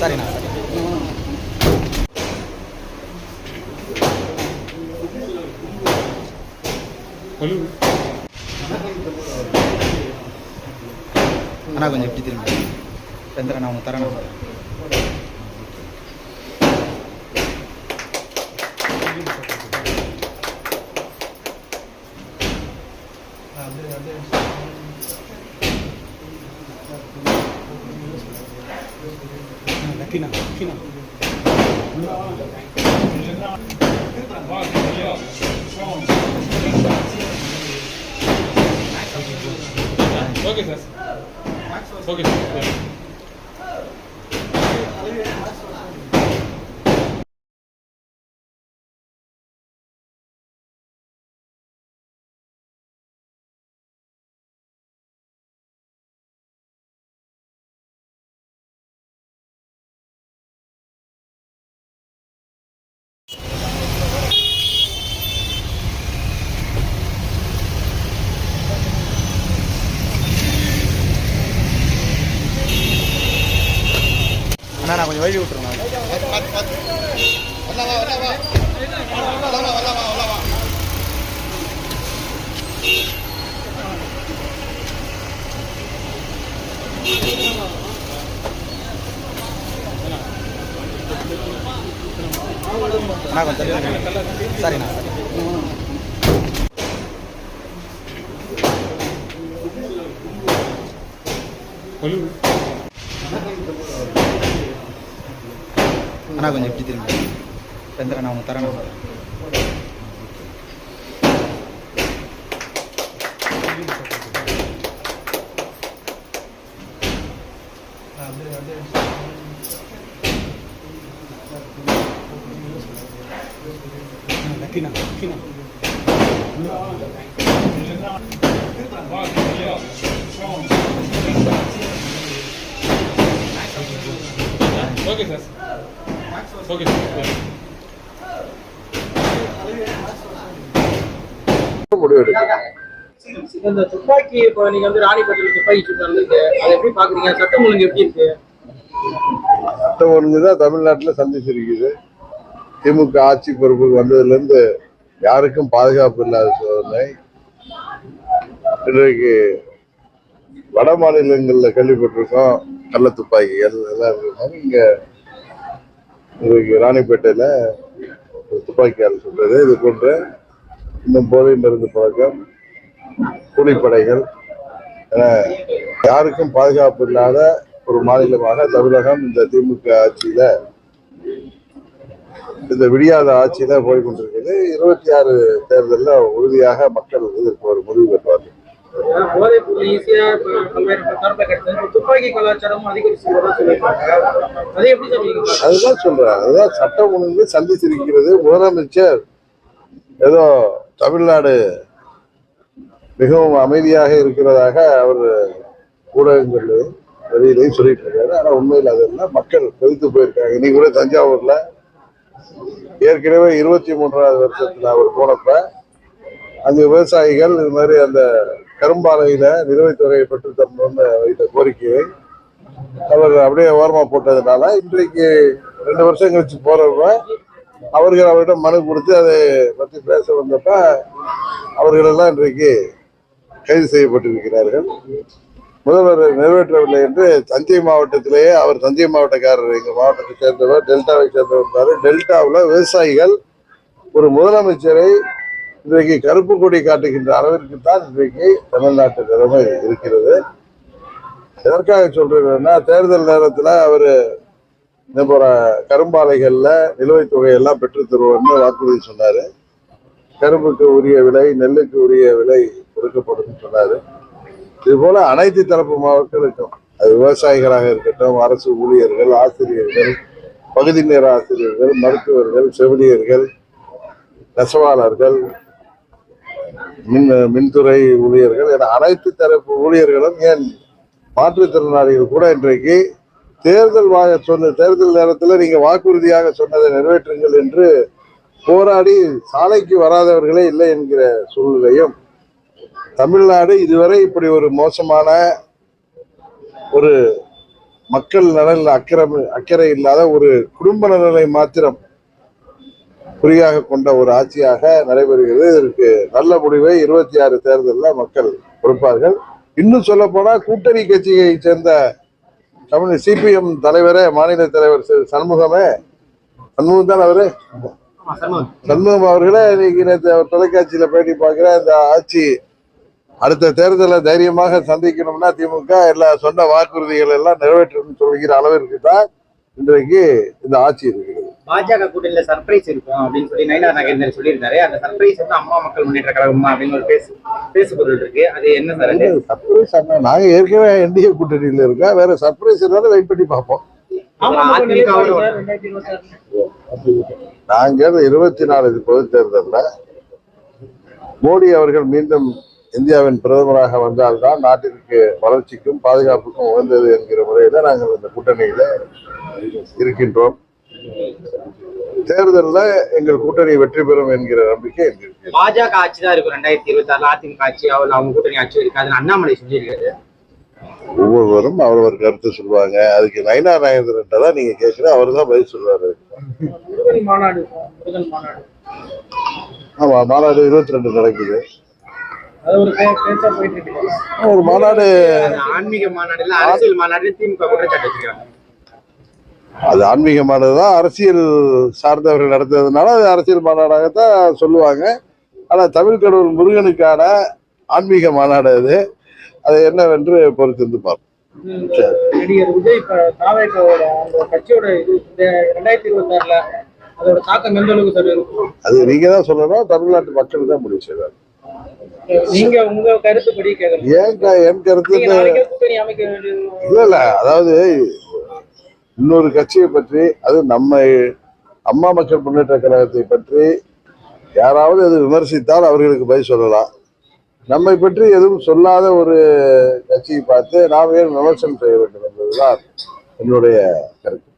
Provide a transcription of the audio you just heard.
சரிண்ணா அண்ணா கொஞ்சம் எப்படி திரும்ப. சந்திரன் அவங்க தரணும் லக்கினா லக்கினா ஓகே சார் ஓகே சார் அண்ணா நான் கொஞ்சம் வழி விட்டுருங்க அண்ணா கொஞ்சம் சரிண்ணா. Hello. அண்ணா கொஞ்சம் இப்படி திரும்பி சந்திரன் அவங்க தரணும் லக்கினா லக்கினா ஓகே சார் ஓகே சார் இந்த துப்பாக்கி இப்போ நீங்க வந்து ராணிப்பேட்டையில் துப்பாக்கி சூடு அதை எப்படி பாக்குறீங்க? சட்டம் ஒழுங்கு எப்படி இருக்கு? சட்டம் ஒழுங்கு தான் தமிழ்நாட்டில் சந்திச்சிருக்குது. திமுக ஆட்சி பொறுப்புக்கு வந்ததுலேருந்து யாருக்கும் பாதுகாப்பு இல்லாத சோதனை இன்றைக்கு வட மாநிலங்களில் கேள்விப்பட்டிருக்கோம் கள்ள துப்பாக்கிகள் எல்லாம் இருக்கிறாங்க இங்கே இன்றைக்கு ராணிப்பேட்டையில் துப்பாக்கியால் சொல்றது இது போன்ற இன்னும் போதை மருந்து பழக்கம் கூலிப்படைகள் என யாருக்கும் பாதுகாப்பு இல்லாத ஒரு மாநிலமாக தமிழகம் இந்த திமுக ஆட்சியில இந்த விடியாத ஆட்சியில போய் கொண்டிருக்கிறது இருபத்தி ஆறு தேர்தலில் உறுதியாக மக்கள் இதற்கு ஒரு முடிவு பெறுவார்கள் போதைப் பொருள் ஈஸியா துப்பாக்கி கலாச்சாரமும் அதிகரிச்சு அதுதான் சொல்றேன். அதுதான் சட்டம் ஒழுங்கு சந்திச்சிருக்கிறது முதலமைச்சர் ஏதோ தமிழ்நாடு மிகவும் அமைதியாக இருக்கிறதாக அவர் ஊடகங்கள் வெளியிலையும் சொல்லிட்டு இருக்காரு. ஆனால் உண்மையில் அதெல்லாம் மக்கள் கொதித்து போயிருக்காங்க. இன்னைக்கு கூட தஞ்சாவூர்ல ஏற்கனவே இருபத்தி மூன்றாவது வருஷத்துல அவர் போனப்ப அந்த விவசாயிகள் இது மாதிரி அந்த கரும்பாலையில நிலுவைத் தொகையை பெற்று தரணும்னு வைத்த கோரிக்கையை அவர் அப்படியே ஓரமா போட்டதுனால இன்றைக்கு ரெண்டு வருஷம் கழிச்சு போறப்ப அவர்கள் அவரிடம் மனு கொடுத்து அதை பற்றி பேச வந்தப்ப அவர்களெல்லாம் இன்றைக்கு கைது செய்யப்பட்டிருக்கிறார்கள். முதல்வர் நிறைவேற்றவில்லை என்று தஞ்சை மாவட்டத்திலேயே அவர் தஞ்சை மாவட்டக்காரர் எங்கள் மாவட்டத்தை சேர்ந்தவர் டெல்டாவை சேர்ந்தவர் டெல்டாவில் விவசாயிகள் ஒரு முதலமைச்சரை இன்றைக்கு கருப்பு கொடி காட்டுகின்ற அளவிற்கு தான் இன்றைக்கு தமிழ்நாட்டு நிலைமை இருக்கிறது. எதற்காக சொல்றேன்னா தேர்தல் நேரத்தில் அவர் இந்த போற கரும்பாலைகளில் நிலுவைத் தொகையெல்லாம் பெற்று தருவோம்னு வாக்குறுதி சொன்னார். கரும்புக்கு உரிய விலை நெல்லுக்கு உரிய விலை கொடுக்கப்படும் சொன்னார். இது போல அனைத்து தரப்பு மக்களுக்கும் அது விவசாயிகளாக இருக்கட்டும் அரசு ஊழியர்கள் ஆசிரியர்கள் பகுதி நேர ஆசிரியர்கள் மருத்துவர்கள் செவிலியர்கள் நெசவாளர்கள் மின் மின்துறை ஊழியர்கள் என அனைத்து தரப்பு ஊழியர்களும் ஏன் மாற்றுத்திறனாளிகள் கூட இன்றைக்கு தேர்தல் வா சொன்ன தேர்தல் நேரத்தில் நீங்கள் வாக்குறுதியாக சொன்னதை நிறைவேற்றுங்கள் என்று போராடி சாலைக்கு வராதவர்களே இல்லை என்கிற சூழ்நிலையும் தமிழ்நாடு இதுவரை இப்படி ஒரு மோசமான ஒரு மக்கள் நலனில் அக்கறை அக்கறை இல்லாத ஒரு குடும்ப நலனை மாத்திரம் குறியாக கொண்ட ஒரு ஆட்சியாக நடைபெறுகிறது. இதற்கு நல்ல முடிவை இருபத்தி ஆறு தேர்தலில் மக்கள் கொடுப்பார்கள். இன்னும் சொல்ல போனா கூட்டணி கட்சியை சேர்ந்த தமிழ் சிபிஎம் தலைவரே மாநில தலைவர் சண்முகமே. சண்முகம் தான் அவரு? சண்முகம். அவர்களே இன்னைக்கு நேற்று அவர் தொலைக்காட்சியில பேட்டி பார்க்கிற இந்த ஆட்சி அடுத்த தேர்தலை தைரியமாக சந்திக்கணும்னா திமுக எல்லா சொன்ன வாக்குறுதிகள் எல்லாம் நிறைவேற்றணும்னு சொல்கிற அளவிற்கு தான் இன்றைக்கு இந்த ஆட்சி இருக்கிறது பாஜக கூட்டணியில சர்ப்ரைஸ் இருக்கும் அப்படின்னு சொல்லி நயினார் நாகேந்திரன் சொல்லியிருந்தாரு. அந்த சர்ப்ரைஸ் வந்து அம்மா மக்கள் முன்னேற்ற கழகமா அப்படின்னு ஒரு பேசு பேசு பொருள் இருக்கு. அது என்ன சார் சர்ப்ரைஸ் நாங்க ஏற்கனவே என்டிஏ கூட்டணியில இருக்கோம் வேற சர்ப்ரைஸ் இருந்தாலும் வெயிட் பண்ணி பார்ப்போம். ரெண்டாயிரத்தி இருபத்தி ஆறு நாங்கள் இருபத்தி நாலு பொது தேர்தலில் மோடி அவர்கள் மீண்டும் இந்தியாவின் பிரதமராக வந்தால்தான் நாட்டிற்கு வளர்ச்சிக்கும் பாதுகாப்புக்கும் உகந்தது என்கிற முறையில நாங்கள் இந்த கூட்டணியில இருக்கின்றோம். தேர்தலில் எங்கள் கூட்டணி வெற்றி பெறும் என்கிற நம்பிக்கை எங்களுக்கு. பாஜக ஆட்சி தான் இருக்கும் ரெண்டாயிரத்தி இருபத்தி ஆறுல அதிமுக ஆட்சி அவர் அவங்க கூட்டணி ஆட்சி இருக்காதுன்னு அண்ணாமலை சொல்லியிருக்காரு. ஒவ்வொருவரும் அவரவர் கருத்து சொல்லுவாங்க. அதுக்கு நயனா நாகேந்திரன் தான் நீங்க கேட்கிற அவர் தான் பதில் சொல்லுவாரு. மாநாடு மாநாடு. ஆமா மாநாடு இருபத்தி ரெண்டு நடக்குது. அது ஒரு மாநாடு ஆன்மீக மாநாடுல அரசியல் மாநாடு திமுக குற்றச்சாட்டு வச்சிருக்காங்க. அது ஆன்மீக மாநாடு தான். அரசியல் சார்ந்தவர்கள் நடத்துறதுனால அது அரசியல் மாநாடாகத்தான் சொல்லுவாங்க. ஆனா தமிழ் கடவுள் முருகனுக்கான ஆன்மீக மாநாடு அது. அது என்னவென்று பொறுத்திருந்து பார்ப்போம். நடிகர் விஜய் இப்ப தாவேக்காவோட அந்த கட்சியோட இது இந்த ரெண்டாயிரத்தி இருபத்தி ஆறுல அதோட தாக்கம் எந்த அளவுக்கு சார் இருக்கும் அது நீங்க தான் சொல்லணும். தமிழ்நாட்டு மக்கள் தான் முடிவு செய்வாங்க. நீங்க உங்க கருத்துப்படி கேட்கணும் ஏன் க- என் கருத்து இல்ல இல்ல. அதாவது இன்னொரு கட்சியை பற்றி அது நம்ம அம்மா மக்கள் முன்னேற்ற கழகத்தை பற்றி யாராவது அது விமர்சித்தால் அவர்களுக்கு பதில் சொல்லலாம். நம்மை பற்றி எதுவும் சொல்லாத ஒரு கட்சியை பார்த்து நாம் ஏன் விமர்சனம் செய்ய வேண்டும் என்பதுதான் என்னுடைய கருத்து.